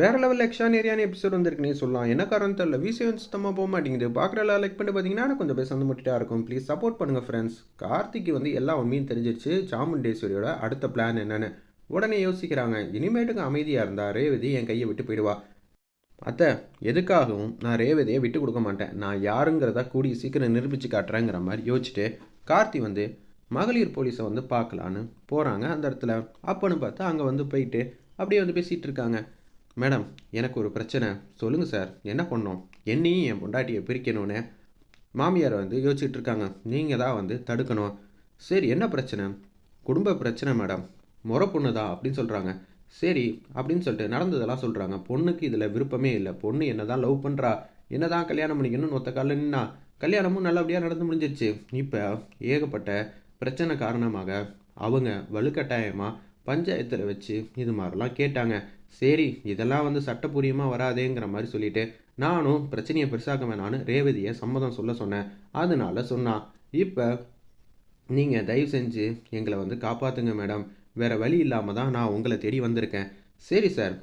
வேற level எக்ஸ்ட்ரானேரியான episode வந்திருக்குனே சொல்லலாம். என்ன காரணம் தெரியல. விசியம் சுத்தமாக போக மாட்டேங்குது. பார்க்குற லைக் பண்ணி பார்த்தீங்கன்னா கொஞ்சம் பேச சந்து முட்டிட்டா இருக்கும். ப்ளீஸ் சப்போர்ட் பண்ணுங்கள் ஃப்ரெண்ட்ஸ் கார்த்திக்கு வந்து எல்லா உண்மையும் தெரிஞ்சிருச்சு. சாமுண்டேஸ்வரியோட அடுத்த பிளான் என்னென்னு உடனே யோசிக்கிறாங்க. இனிமேட்டுக்கு அமைதியாக இருந்தால் ரேவதி என் கையை விட்டு போயிடுவா. அத்தை எதுக்காகவும் நான் ரேவதியை விட்டு கொடுக்க மாட்டேன். நான் யாருங்கிறத கூடிய சீக்கிரம் நிரூபித்து காட்டுறேங்கிற மாதிரி யோசிச்சுட்டு கார்த்தி வந்து மகளிர் போலீஸை வந்து பார்க்கலான்னு போகிறாங்க அந்த இடத்துல. அப்போன்னு பார்த்தா அங்கே வந்து போயிட்டு அப்படியே வந்து பேசிகிட்டு இருக்காங்க. மேடம் எனக்கு ஒரு பிரச்சனை. சொல்லுங்கள் சார். என்ன பண்ணோம்? என்னையும் என் பொண்டாட்டியை பிரிக்கணும்னு. மாமியார் வந்து யோசிச்சுட்டு இருக்காங்க. நீங்கள் தான் வந்து தடுக்கணும். சரி என்ன பிரச்சனை? குடும்ப பிரச்சனை மேடம். முறை பொண்ணு தான் அப்படின்னு சொல்கிறாங்க சரி அப்படின்னு சொல்லிட்டு நடந்ததெல்லாம் சொல்கிறாங்க பொண்ணுக்கு இதில் விருப்பமே இல்லை. பொண்ணு என்ன தான் லவ் பண்ணுறா என்ன தான் கல்யாணம் பண்ணிக்கணும்னு ஒத்த காலில் நின்னா கல்யாணமும் நல்லபடியாக நடந்து முடிஞ்சிருச்சு. இப்போ ஏகப்பட்ட பிரச்சனை காரணமாக அவங்க வலுக்கட்டாயமாக பஞ்சாயத்தில் வச்சு இது மாதிரிலாம் கேட்டாங்க. சரி இதெல்லாம் வந்து சட்டப்பூர்வமாக வராதேங்கிற மாதிரி சொல்லிட்டு நானும் பிரச்சனையை பெருசாக்க வேணான்னு ரேவதியை சம்மதம் சொல்ல சொன்னேன். அதனால சொன்னான் இப்போ நீங்கள் தயவு செஞ்சு எங்களை வந்து காப்பாற்றுங்க மேடம். வேறு வழி இல்லாமல் தான் நான் உங்களை தேடி வந்திருக்கேன். சரி சார்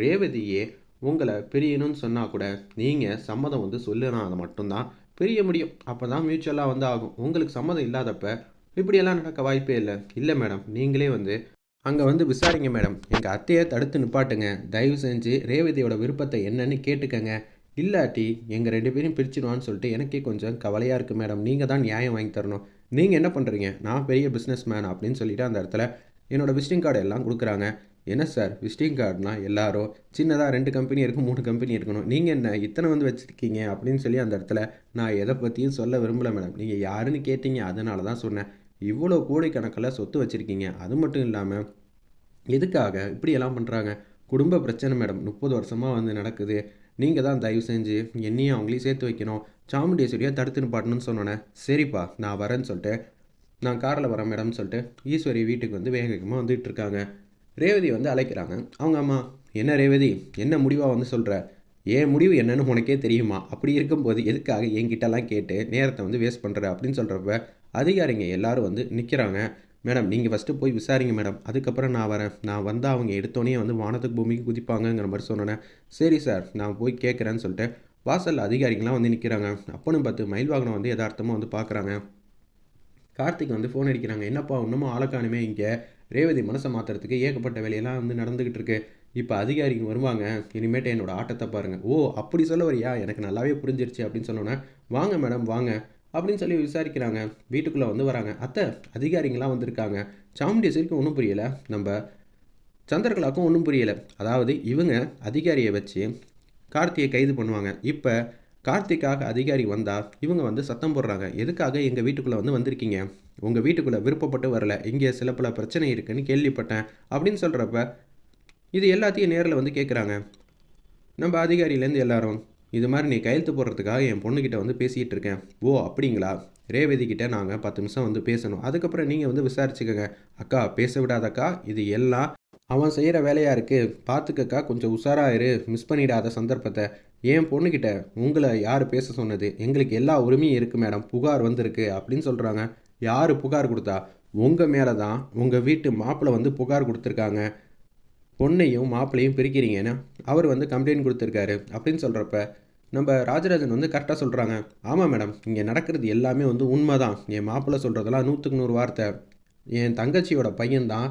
ரேவதியே உங்களை பிரியணும்னு சொன்னால் கூட நீங்கள் சம்மதம் வந்து சொல்லுனா அதை மட்டும்தான். பிரிய முடியும். அப்போ தான் மியூச்சுவலாக வந்து ஆகும். உங்களுக்கு சம்மதம் இல்லாதப்ப இப்படியெல்லாம் நடக்க வாய்ப்பே இல்லை. இல்லை மேடம் நீங்களே வந்து அங்கே வந்து விசாரிங்க மேடம். எங்கள் அத்தையை தடுத்து நிப்பாட்டுங்க. தயவு செஞ்சு ரேவதியோட விருப்பத்தை என்னன்னு கேட்டுக்கங்க. இல்லாட்டி எங்கள் ரெண்டு பேரும் பிரிச்சிடுவான்னு சொல்லிட்டு எனக்கே கொஞ்சம் கவலையாக இருக்குது மேடம். நீங்கள் தான் நியாயம் வாங்கி தரணும். நீங்கள் என்ன பண்ணுறீங்க நான் பெரிய பிஸ்னஸ் மேன் அப்படின்னு சொல்லிட்டு அந்த இடத்துல என்னோடய விசிட்டிங் கார்டு எல்லாம் கொடுக்குறாங்க. என்ன சார்? விசிட்டிங் கார்டுனால் எல்லாரும் சின்னதாக ரெண்டு கம்பெனி இருக்கும் மூணு கம்பெனி இருக்கணும். நீங்கள் என்ன இத்தனை வந்து வச்சுருக்கீங்க? அப்படின்னு சொல்லி அந்த இடத்துல நான் எதை பற்றியும் சொல்ல விரும்பல மேடம். நீங்கள் யாருன்னு கேட்டீங்க அதனால தான் சொன்னேன். இவ்வளோ கோடிக்கணக்கில் சொத்து வச்சுருக்கீங்க. அது மட்டும் இல்லாமல் எதுக்காக இப்படியெல்லாம் பண்ணுறாங்க குடும்ப பிரச்சனை மேடம். முப்பது வருஷமாக வந்து நடக்குது. நீங்கள் தான் தயவு செஞ்சு என்னையும் அவங்களையும் சேர்த்து வைக்கணும். சாமுண்டேஸ்வரியாக தடுத்து நிப்பாட்டணும்னு சொன்னோன்னே சரிப்பா நான் வரேன்னு சொல்லிட்டு நான் காரில் வரேன் மேடம்னு சொல்லிட்டு ஈஸ்வரி வீட்டுக்கு வந்து வேக வேகமாக வந்துட்டு இருக்காங்க. ரேவதி வந்து அழைக்கிறாங்க. அவங்க அம்மா என்ன ரேவதி என்ன முடிவாக வந்து சொல்கிற ஏன் முடிவு என்னன்னு உனக்கே தெரியுமா? அப்படி இருக்கும்போது எதுக்காக என்கிட்டலாம் கேட்டு நேரத்தை வந்து வேஸ்ட் பண்ணுற அப்படின்னு சொல்கிறப்ப அதிகாரிங்க எல்லாரும் வந்து நிற்கிறாங்க மேடம் நீங்கள் ஃபஸ்ட்டு போய் விசாரிங்க மேடம். அதுக்கப்புறம் நான் வரேன். நான் வந்தால் அவங்க எடுத்தோடனே வந்து வானத்துக்கு பூமிக்கு குதிப்பாங்கங்கிற மாதிரி சொன்னேன் சரி சார் நான் போய் கேட்குறேன்னு சொல்லிட்டு வாசலில் அதிகாரிங்களாம் வந்து நிற்கிறாங்க அப்போன்னு பார்த்து மயில் வாகனம் வந்து யதார்த்தமாக வந்து பார்க்குறாங்க. கார்த்திக் வந்து ஃபோன் அடிக்கிறாங்க. என்னப்பா இன்னமும் ஆளக்கானுமே இங்கே. ரேவதி மனசை மாற்றுறதுக்கு ஏகப்பட்ட வேலையெல்லாம் வந்து நடந்துக்கிட்டு இருக்கு. இப்போ அதிகாரிங்க வருவாங்க. இனிமேட்டு என்னோடய ஆட்டத்தை பாருங்கள் ஓ அப்படி சொல்ல வரியா? எனக்கு நல்லாவே புரிஞ்சிருச்சு அப்படின்னு சொன்னோன்னே வாங்க மேடம் வாங்க. அப்படின்னு சொல்லி விசாரிக்கிறாங்க. வீட்டுக்குள்ளே வந்து வராங்க. அத்தை அதிகாரிங்களாம் வந்திருக்காங்க. சாமுண்டேஸ்வரிக்கும் ஒன்றும் புரியலை. நம்ம சந்திரகலாவுக்கும் ஒன்றும் புரியலை. அதாவது இவங்க அதிகாரியை வச்சு கார்த்தியை கைது பண்ணுவாங்க. இப்போ கார்த்திக்காக அதிகாரி வந்தால் இவங்க வந்து சத்தம் போடுறாங்க. எதுக்காக எங்கள் வீட்டுக்குள்ளே வந்து வந்திருக்கீங்க? உங்கள் வீட்டுக்குள்ளே விருப்பப்பட்டு வரல. இங்கே சில பல பிரச்சனை இருக்குன்னு கேள்விப்பட்டேன். அப்படின்னு சொல்கிறப்ப இது எல்லாத்தையும் நேரில் வந்து கேட்குறாங்க நம்ம அதிகாரியிலேருந்து எல்லாரும் இது மாதிரி நீ கையெழுத்து போடுறதுக்காக என் பொண்ணுக்கிட்ட வந்து பேசிகிட்டு இருக்கேன். ஓ அப்படிங்களா? ரேவதிக்கிட்ட நாங்கள் பத்து நிமிஷம் வந்து பேசணும். அதுக்கப்புறம் நீங்கள் வந்து விசாரிச்சுக்கோங்க. அக்கா பேச விடாதக்கா. இது எல்லாம் அவன் செய்கிற வேலையாக இருக்குது பார்த்துக்கக்கா கொஞ்சம் உஷாராக இரு. மிஸ் பண்ணிடாத சந்தர்ப்பத்தை. என் பொண்ணுக்கிட்ட உங்களை யார் பேச சொன்னது? எங்களுக்கு எல்லா உரிமையும் இருக்குது மேடம். புகார் வந்திருக்கு அப்படின்னு சொல்கிறாங்க யார் புகார் கொடுத்தா? உங்கள் மேலே தான் உங்கள் வீட்டு மாப்பிள்ளை வந்து புகார் கொடுத்துருக்காங்க. பொண்ணையும் மாப்பிளையும் பிரிக்கிறீங்கன்னு அவர் வந்து கம்ப்ளைண்ட் கொடுத்துருக்காரு. அப்படின்னு சொல்கிறப்ப நம்ம ராஜராஜன் வந்து கரெக்டாக சொல்கிறாங்க ஆமாம் மேடம் இங்கே நடக்கிறது எல்லாமே வந்து உண்மை தான் என் மாப்பிள்ளை சொல்கிறதெல்லாம் நூற்றுக்கு நூறு வார்த்தை. என் தங்கச்சியோட பையன்தான்.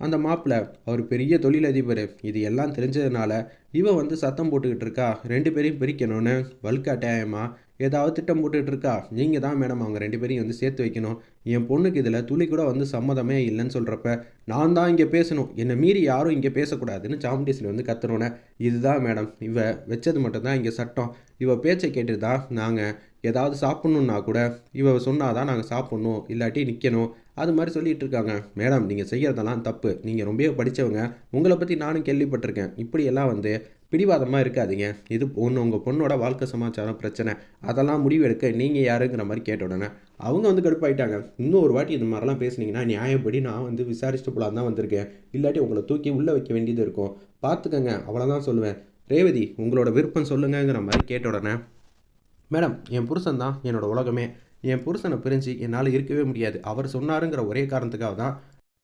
அந்த மாப்பிள்ளை அவர் பெரிய தொழிலதிபர். இது எல்லாம் தெரிஞ்சதுனால இவன் வந்து சத்தம் போட்டுக்கிட்டு இருக்கா. ரெண்டு பேரையும் பிரிக்கணும்னு வல்காட்டாயமாக ஏதாவது திட்டம் போட்டுக்கிட்டு இருக்கா நீங்கள் தான் மேடம் அவங்க ரெண்டு பேரையும் வந்து சேர்த்து வைக்கணும். என் பொண்ணுக்கு இதில் துளி கூட வந்து சம்மதமே இல்லைன்னு சொல்கிறப்ப நான் தான் இங்கே பேசணும். என்னை மீறி யாரும் இங்கே பேசக்கூடாதுன்னு சாமுண்டேஸ்வரி வந்து கத்துறோன்னே இதுதான் மேடம். இவ வச்சது மட்டும்தான் இங்கே சட்டம். இவ பேச்சை கேட்டு தான் நாங்கள் ஏதாவது சாப்பிட்ணுன்னா கூட இவ சொன்னால் தான் நாங்கள் சாப்பிட்ணும் இல்லாட்டி நிற்கணும் அது மாதிரி சொல்லிகிட்டு இருக்காங்க. மேடம் நீங்கள் செய்கிறதெல்லாம் தப்பு. நீங்கள் ரொம்பவே படித்தவங்க உங்களை பற்றி நானும் கேள்விப்பட்டிருக்கேன். இப்படியெல்லாம் வந்து பிடிவாதமாக இருக்காதீங்க. இது ஒன்று உங்கள் பொண்ணோட வாழ்க்கை சமாச்சாரம் பிரச்சனை. அதெல்லாம் முடிவெடுக்க நீங்கள் யாருங்கிற மாதிரி கேட்ட உடனே அவங்க வந்து கடுப்பாயிட்டாங்க. இன்னும் ஒரு வாட்டி இது மாதிரிலாம் பேசுனீங்கன்னா நியாயப்படி நான் வந்து விசாரிச்சுட்டு போலாம் தான் வந்திருக்கேன். இல்லாட்டி உங்களை தூக்கி உள்ளே வைக்க வேண்டியது இருக்கும். பார்த்துக்கங்க அவ்வளோதான் சொல்லுவேன். ரேவதி உங்களோட விருப்பம் சொல்லுங்கங்கிற மாதிரி கேட்ட உடனே மேடம் என் புருஷன் தான் என்னோடய உலகமே. என் புருஷனை பிரிஞ்சு என்னால் இருக்கவே முடியாது. அவர் சொன்னாருங்கிற ஒரே காரணத்துக்காக தான்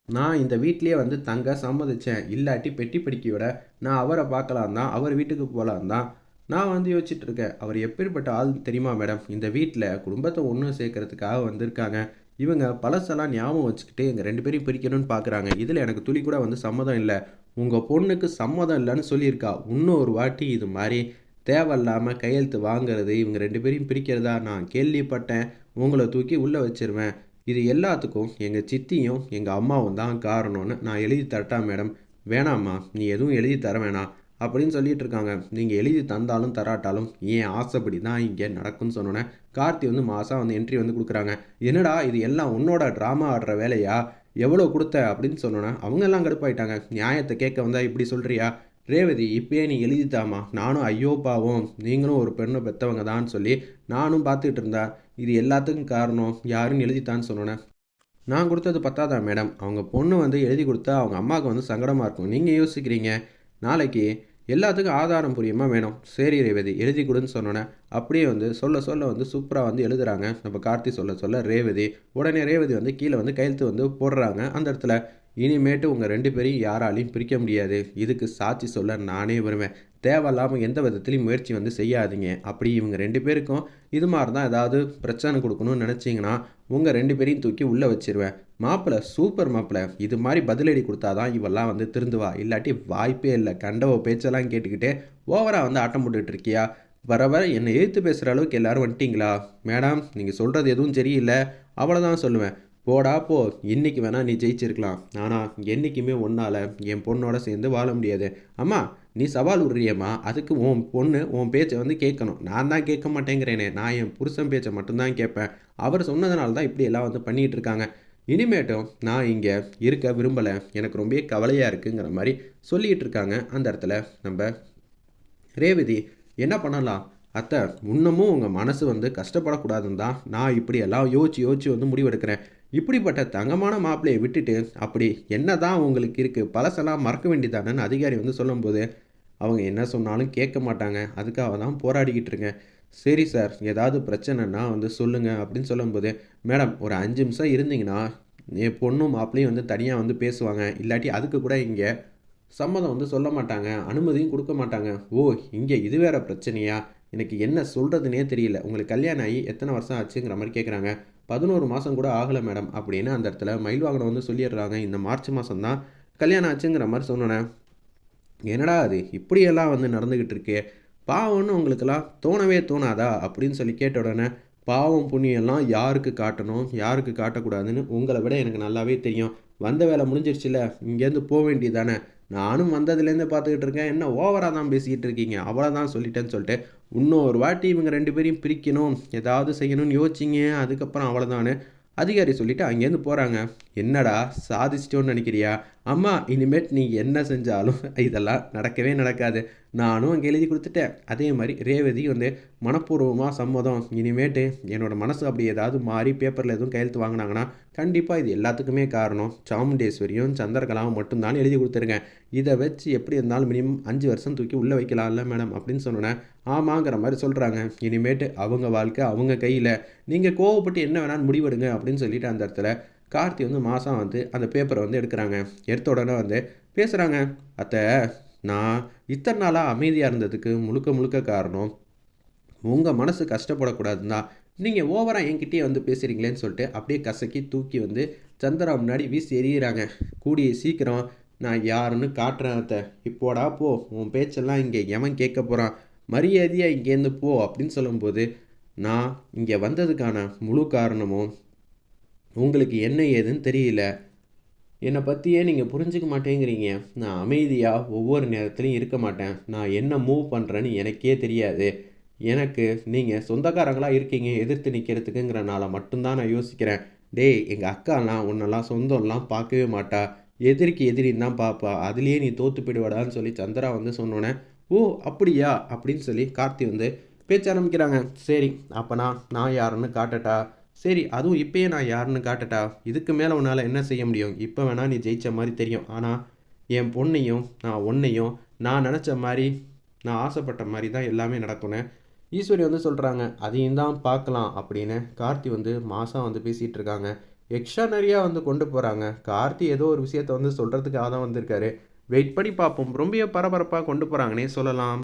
நான் இந்த வீட்லேயே வந்து தங்க சம்மதித்தேன் இல்லாட்டி பெட்டி படிக்க விட நான் அவரை பார்க்கலாம் தான் அவர் வீட்டுக்கு போகலாம் தான் நான் வந்து யோசிச்சுட்டு இருக்கேன் அவர் எப்படிப்பட்ட ஆள் தெரியுமா மேடம்? இந்த வீட்டில் குடும்பத்தை ஒன்று சேர்க்கறதுக்காக வந்திருக்காங்க. இவங்க பழசெல்லாம் ஞாபகம் வச்சுக்கிட்டு எங்கள் ரெண்டு பேரையும் பிரிக்கணும்னு பார்க்குறாங்க இதில் எனக்கு துளி கூட வந்து சம்மதம் இல்லை. உங்கள் பொண்ணுக்கு சம்மதம் இல்லைன்னு சொல்லியிருக்கா. இன்னும் ஒரு வாட்டி இது மாதிரி தேவையில்லாமல் கையெழுத்து வாங்குறது இவங்க ரெண்டு பேரையும் பிரிக்கிறதா நான் கேள்விப்பட்டேன். உங்களை தூக்கி உள்ளே வச்சிருவேன். இது எல்லாத்துக்கும் எங்கள் சித்தியும் எங்கள் அம்மாவும் தான் காரணம்னு நான் எழுதி தரட்டா மேடம். வேணாம்மா நீ எதுவும் எழுதி தர வேணாம் அப்படின்னு சொல்லிட்டு இருக்காங்க. நீங்கள் எழுதி தந்தாலும் தராட்டாலும் ஏன் ஆசைப்படி தான் இங்கே நடக்கும்னு சொன்னோன்னே கார்த்தி வந்து மாதம் வந்து என்ட்ரி வந்து கொடுக்குறாங்க. என்னடா இது எல்லாம் உன்னோட ட்ராமா ஆடுற வேலையா? எவ்வளோ கொடுத்த அப்படின்னு சொன்னோன்னே அவங்க எல்லாம் கடுப்பாயிட்டாங்க. நியாயத்தை கேட்க வந்தால் இப்படி சொல்கிறியா ரேவதி இப்பயே நீ எழுதித்தாமா நானும் ஐயோ பாவம். நீங்களும் ஒரு பெண்ணை பெற்றவங்க தான் சொல்லி நானும் பார்த்துக்கிட்டு இருந்தா. இது எல்லாத்துக்கும் காரணம். யாருன்னு எழுதித்தான்னு சொன்னேன். நான் கொடுத்தது பத்தாதா மேடம்? அவங்க பொண்ணு வந்து எழுதி கொடுத்தா அவங்க அம்மாவுக்கு வந்து சங்கடமாக இருக்கும். நீங்கள் யோசிக்கிறீங்க? நாளைக்கு எல்லாத்துக்கும் ஆதாரம் புரியுமா வேணும் சரி ரேவதி எழுதி கொடுன்னு சொன்னோன்னே அப்படியே வந்து சொல்ல சொல்ல வந்து சூப்பராக வந்து எழுதுறாங்க. நம்ம கார்த்தி சொல்ல சொல்ல ரேவதி உடனே ரேவதி வந்து கீழே வந்து கையெழுத்து வந்து போடுறாங்க. அந்த இடத்துல இனிமேட்டு உங்கள் ரெண்டு பேரையும் யாராலையும் பிரிக்க முடியாது. இதுக்கு சாட்சி சொல்ல நானே வருவேன். தேவையில்லாமல் எந்த விதத்துலையும் முயற்சி வந்து செய்யாதீங்க. அப்படி இவங்க ரெண்டு பேருக்கும் இது மாதிரி தான் ஏதாவது பிரச்சனை கொடுக்கணும்னு நினச்சிங்கன்னா உங்கள் ரெண்டு பேரையும் தூக்கி உள்ளே வச்சிருவேன். மாப்பிள்ளை சூப்பர் மாப்பிள்ளை இது மாதிரி பதிலடி கொடுத்தாதான் இவெல்லாம் வந்து திருந்துவா. இல்லாட்டி வாய்ப்பே இல்லை. கண்டவ பேச்செல்லாம் கேட்டுக்கிட்டே ஓவராக வந்து ஆட்டம் போட்டுட்டு இருக்கியா? வர வர என்னை எழுத்து பேசுகிற அளவுக்கு எல்லோரும் வந்துட்டீங்களா? மேடம் நீங்கள் சொல்கிறது எதுவும் சரியில்லை. அவ்வளோதான் சொல்லுவேன். போடா போ. இன்னைக்கு வேணால் நீ ஜெயிச்சிருக்கலாம். ஆனால் என்றைக்குமே ஒன்றால் என் பொண்ணோட சேர்ந்து வாழ முடியாது. அம்மா நீ சவால் விடுறியம்மா. அதுக்கு உன் பொண்ணு உன் பேச்சை வந்து கேட்கணும். நான் தான் கேட்க மாட்டேங்கிறேனே. நான் என் புருஷன் பேச்சை மட்டும்தான் கேட்பேன். அவர் சொன்னதுனால தான் இப்படி எல்லாம் வந்து பண்ணிகிட்டு இருக்காங்க. இனிமேட்டும் நான் இங்கே இருக்க விரும்பலை. எனக்கு ரொம்ப கவலையாக இருக்குங்கிற மாதிரி சொல்லிகிட்டு இருக்காங்க. அந்த இடத்துல நம்ம ரேவதி என்ன பண்ணலாம்? அத்தை இன்னமும் உங்கள் மனசு வந்து கஷ்டப்படக்கூடாதுன்னு தான் நான் இப்படி எல்லாம் யோசிச்சு யோசிச்சு வந்து முடிவெடுக்கிறேன். இப்படிப்பட்ட தங்கமான மாப்பிள்ளையை விட்டுட்டு அப்படி என்ன தான் உங்களுக்கு இருக்குது பழசெல்லாம் மறக்க வேண்டியதானன்னு அதிகாரி வந்து சொல்லும்போது அவங்க என்ன சொன்னாலும் கேட்க மாட்டாங்க. அதுக்காக தான் போராடிக்கிட்டு இருக்கேன். சரி சார் ஏதாவது பிரச்சனைனா வந்து சொல்லுங்கள் அப்படின்னு சொல்லும்போது மேடம் ஒரு அஞ்சு நிமிஷம் இருந்தீங்கன்னா என் பொண்ணும் மாப்பிளையும் வந்து தனியாக வந்து பேசுவாங்க. இல்லாட்டி அதுக்கு கூட இங்கே சம்மதம் வந்து சொல்ல மாட்டாங்க. அனுமதியும் கொடுக்க மாட்டாங்க. ஓ இங்கே இது வேற பிரச்சனையா? எனக்கு என்ன சொல்கிறதுனே தெரியல. உங்களுக்கு கல்யாணம் ஆகி எத்தனை வருஷம் ஆச்சுங்கிற மாதிரி கேட்குறாங்க பதினோரு மாதம் கூட ஆகலை மேடம் அப்படின்னு அந்த இடத்துல மயில் வாகனம் வந்து சொல்லிடுறாங்க. இந்த மார்ச் மாதம் தான் கல்யாணம் ஆச்சுங்கிற மாதிரி சொன்னேன் என்னடா அது இப்படியெல்லாம் வந்து நடந்துக்கிட்டு இருக்கே. பாவம்னு உங்களுக்கெல்லாம் தோணவே தோணாதா? அப்படின்னு சொல்லி கேட்ட உடனே பாவம் புண்ணியெல்லாம் யாருக்கு காட்டணும்? யாருக்கு காட்டக்கூடாதுன்னு உங்களை விட எனக்கு நல்லாவே தெரியும். வந்த வேலை முடிஞ்சிருச்சுல இங்கேருந்து போக வேண்டியதானே நானும் வந்ததுலேருந்து பார்த்துக்கிட்டு இருக்கேன். என்ன ஓவராக தான் பேசிக்கிட்டு இருக்கீங்க? அவ்வளோதான் சொல்லிட்டேன்னு சொல்லிட்டு இன்னொரு வாட்டி இவங்க ரெண்டு பேரையும் பிரிக்கணும். ஏதாவது செய்யணும்னு யோசிச்சிங்க. அதுக்கப்புறம் அவ்வளோதானு அதிகாரி சொல்லிவிட்டு அங்கேருந்து போகிறாங்க என்னடா சாதிச்சிட்டோன்னு நினைக்கிறியா? அம்மா இனிமேட் நீ என்ன செஞ்சாலும் இதெல்லாம் நடக்கவே நடக்காது. நானும் அங்கே எழுதி கொடுத்துட்டேன். அதே மாதிரி ரேவதி வந்து மனப்பூர்வமாக சம்மதம். இனிமேட்டு என்னோடய மனசு அப்படி ஏதாவது மாறி பேப்பரில் எதுவும் கையெழுத்து வாங்கினாங்கன்னா கண்டிப்பாக இது எல்லாத்துக்குமே காரணம். சாமுண்டேஸ்வரியும் சந்திரகலாவும் மட்டும்தான் எழுதி கொடுத்துருக்கேன் இதை வச்சு எப்படி இருந்தாலும் மினிமம் அஞ்சு வருஷம் தூக்கி உள்ளே வைக்கலாம்ல மேடம் அப்படின்னு சொன்னோன்னே ஆமாங்கிற மாதிரி சொல்கிறாங்க இனிமேட்டு அவங்க வாழ்க்கை அவங்க கையில். நீங்கள் கோவப்பட்டு என்ன வேணாலும் முடிவெடுங்க அப்படின்னு சொல்லிட்டு அந்த இடத்துல கார்த்தி வந்து மாதம் வந்து அந்த பேப்பரை வந்து எடுக்கிறாங்க. எடுத்த உடனே வந்து பேசுகிறாங்க அத்தை நான் இத்தனை நாளாக அமைதியாக இருந்ததுக்கு முழுக்க முழுக்க காரணம் உங்கள் மனசு கஷ்டப்படக்கூடாதுன்னா நீங்கள் ஓவராக என்கிட்டயே வந்து பேசுகிறீங்களேன்னு சொல்லிட்டு அப்படியே கசக்கி தூக்கி வந்து சந்திரா முன்னாடி வீசி எறிகிறாங்க கூடிய சீக்கிரம் நான் யாருன்னு காட்டுறேன் அத்தை. இப்போடா போ. உன் பேச்செல்லாம் இங்கே எவன் கேட்க போகிறான் மரியாதையாக இங்கேருந்து போ. அப்படின்னு சொல்லும்போது நான் இங்கே வந்ததுக்கான முழு காரணமும் உங்களுக்கு என்ன ஏதுன்னு தெரியல. என்னை பற்றியே நீங்கள் புரிஞ்சுக்க மாட்டேங்கிறீங்க. நான் அமைதியாக ஒவ்வொரு நேரத்துலையும் இருக்க மாட்டேன். நான் என்ன மூவ் பண்ணுறேன்னு எனக்கே தெரியாது. எனக்கு நீங்கள் சொந்தக்காரங்களாக இருக்கீங்க எதிர்த்து நிற்கிறதுக்குங்கிறனால மட்டும்தான் நான் யோசிக்கிறேன். டேய் எங்கள் அக்காலாம் உன்னெல்லாம் சொந்தம்லாம் பார்க்கவே மாட்டா. எதிரிக்கு எதிரின்னு தான் பார்ப்பா. அதுலேயே நீ தோற்று போயிடுவாடான்னு சொல்லி சந்திரா வந்து சொன்னோன்னே ஓ அப்படியா? அப்படின்னு சொல்லி கார்த்தி வந்து பேச்ச ஆரம்பிக்கிறாங்க. சரி அப்போனா நான் யாருன்னு காட்டட்டா? சரி அதுவும் இப்பயே நான் யாருன்னு காட்டட்டா இதுக்கு மேலே உன்னால் என்ன செய்ய முடியும்? இப்போ வேணால் நீ ஜெயித்த மாதிரி தெரியும். ஆனால் என் பொண்ணையும் நான் ஒன்றையும் நான் நினச்ச மாதிரி நான் ஆசைப்பட்ட மாதிரி தான் எல்லாமே நடக்குனேன் ஈஸ்வரி வந்து சொல்கிறாங்க அதையும் தான் பார்க்கலாம் அப்படின்னு கார்த்தி வந்து மாதம் வந்து பேசிகிட்டு இருக்காங்க. எக்ஸ்ட்ரா நிறையா வந்து கொண்டு போகிறாங்க கார்த்தி ஏதோ ஒரு விஷயத்த வந்து சொல்கிறதுக்காக தான் வந்திருக்காரு. வெயிட் பண்ணி பார்ப்போம். ரொம்ப பரபரப்பாக கொண்டு போகிறாங்கன்னே சொல்லலாம்.